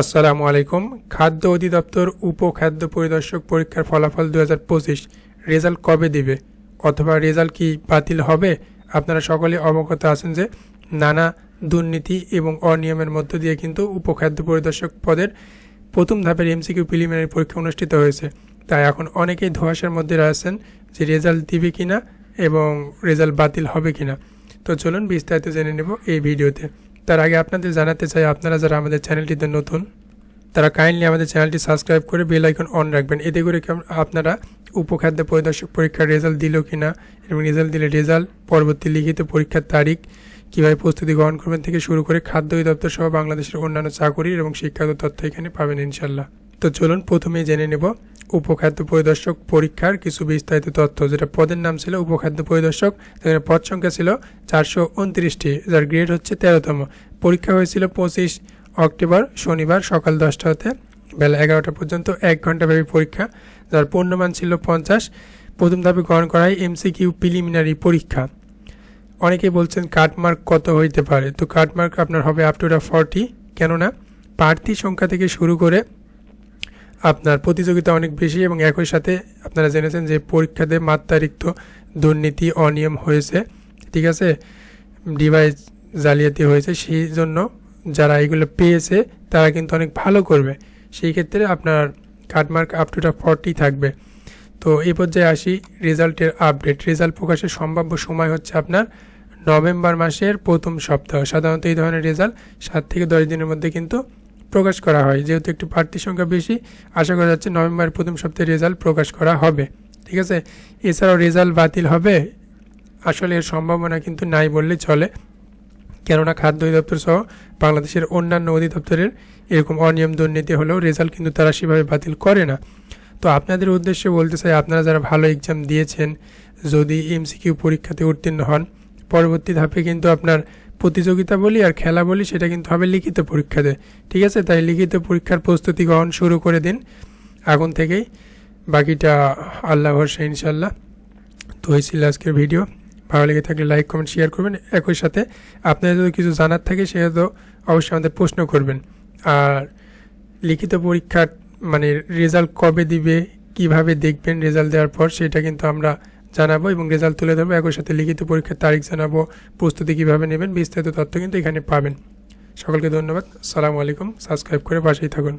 আসসালামু আলাইকুম। খাদ্য অধিদপ্তর উপখাদ্য পরিদর্শক পরীক্ষার ফলাফল দু হাজার পঁচিশ রেজাল্ট কবে দিবে? অথবা রেজাল্ট কি বাতিল হবে? আপনারা সকলে অবগত আছেন যে নানা দুর্নীতি এবং অনিয়মের মধ্য দিয়ে কিন্তু উপখাদ্য পরিদর্শক পদের প্রথম ধাপের এমসিকিউ প্রিলিমিনারি পরীক্ষা অনুষ্ঠিত হয়েছে। তাই এখন অনেকেই ধোঁয়াশার মধ্যে রয়েছেন যে রেজাল্ট দিবে কিনা এবং রেজাল্ট বাতিল হবে কিনা। তো চলুন বিস্তারিত জেনে নেব এই ভিডিওতে। তার আগে আপনাদের জানাতে চাই, আপনারা যারা আমাদের চ্যানেলটিতে নতুন, তারা কাইন্ডলি আমাদের চ্যানেলটি সাবস্ক্রাইব করে বেল আইকন অন রাখবেন। এতে করে আপনারা উপখাদ্য পরিদর্শক পরীক্ষার রেজাল্ট দিল কি না এবং রেজাল্ট দিলে রেজাল্ট পরবর্তী লিখিত পরীক্ষার তারিখ কীভাবে প্রস্তুতি গ্রহণ করবেন থেকে শুরু করে খাদ্য অধিদপ্তর সহ বাংলাদেশের অন্যান্য চাকুরি এবং শিক্ষাগত তথ্য এখানে পাবেন ইনশাল্লাহ তো চলুন প্রথমেই জেনে নেব উপখাদ্য পরিদর্শক পরীক্ষার কিছু বিস্তারিত তথ্য, যেটা পদের নাম ছিল উপখাদ্য পরিদর্শক, যেখানে পদ সংখ্যা ছিল চারশো উনত্রিশটি, যার গ্রেড হচ্ছে তেরোতম। পরীক্ষা হয়েছিল পঁচিশ অক্টোবর, শনিবার সকাল দশটা হতে বেলা এগারোটা পর্যন্ত এক ঘন্টাব্যাপী পরীক্ষা, যার পূর্ণমান ছিল পঞ্চাশ। প্রথম ধাপে গ্রহণ করা হয় এমসিকিউ প্রিলিমিনারি পরীক্ষা। অনেকেই বলছেন কাটমার্ক কত হইতে পারে? তো কাটমার্ক আপনার হবে আপ টু ফর্টি কেননা প্রার্থী সংখ্যা থেকে শুরু করে আপনার প্রতিযোগিতা অনেক বেশি এবং একই সাথে আপনারা জেনেছেন যে পরীক্ষাতে মাত্রারিক্ত দুর্নীতি, অনিয়ম হয়েছে। ঠিক আছে? ডিভাইস জালিয়াতি হয়েছে। সেই জন্য যারা এগুলো পেয়েছে, তারা কিন্তু অনেক ভালো করবে। সেই ক্ষেত্রে আপনার কাটমার্ক আপ টু ফর্টি থাকবে। তো এই পর্যায়ে আসি রেজাল্টের আপডেট রেজাল্ট প্রকাশের সম্ভাব্য সময় হচ্ছে আপনার নভেম্বর মাসের প্রথম সপ্তাহ। সাধারণত এই ধরনের রেজাল্ট সাত থেকে দশ দিনের মধ্যে কিন্তু প্রকাশ করা হয়। যেহেতু একটু প্রার্থীর সংখ্যা বেশি, আশা করা যাচ্ছে নভেম্বরের প্রথম সপ্তাহে রেজাল্ট প্রকাশ করা হবে। ঠিক আছে? এছাড়াও রেজাল্ট বাতিল হবে? আসলে এর সম্ভাবনা কিন্তু নাই বললে চলে। কেননা খাদ্য অধিদপ্তর সহ বাংলাদেশের অন্যান্য অধিদপ্তরের এরকম অনিয়ম দুর্নীতি হলেও রেজাল্ট কিন্তু তারা সেভাবে বাতিল করে না। তো আপনাদের উদ্দেশ্যে বলতে চাই, আপনারা যারা ভালো এক্সাম দিয়েছেন, যদি এমসিকিউ পরীক্ষাতে উত্তীর্ণ হন, পরবর্তী ধাপে কিন্তু আপনার প্রতিযোগিতা বলি আর খেলা বলি, সেটা কিন্তু হবে লিখিত পরীক্ষাতে ঠিক আছে? তাই লিখিত পরীক্ষার প্রস্তুতি গ্রহণ শুরু করে দিন। এখন থেকেই। বাকিটা আল্লাহ ভরসা ইনশাল্লাহ তো হয়েছিল আজকের ভিডিও। ভালো লেগে থাকলে লাইক, কমেন্ট, শেয়ার করবেন। একই সাথে আপনাদের যদি কিছু জানার থাকে, সেটা তো অবশ্যই আমাদের প্রশ্ন করবেন। আর লিখিত পরীক্ষার মানে রেজাল্ট কবে দিবে, কীভাবে দেখবেন রেজাল্ট দেওয়ার পর, সেটা কিন্তু আমরা জানাব এবং রেজাল্ট তুলে ধরবো, একই সাথে লিখিত পরীক্ষার তারিখ জানাব, প্রস্তুতি কীভাবে নেবেন, বিস্তারিত তথ্য কিন্তু এখানে পাবেন। সকলকে ধন্যবাদ। সালামু আলাইকুম। সাবস্ক্রাইব করে পাশেই থাকুন।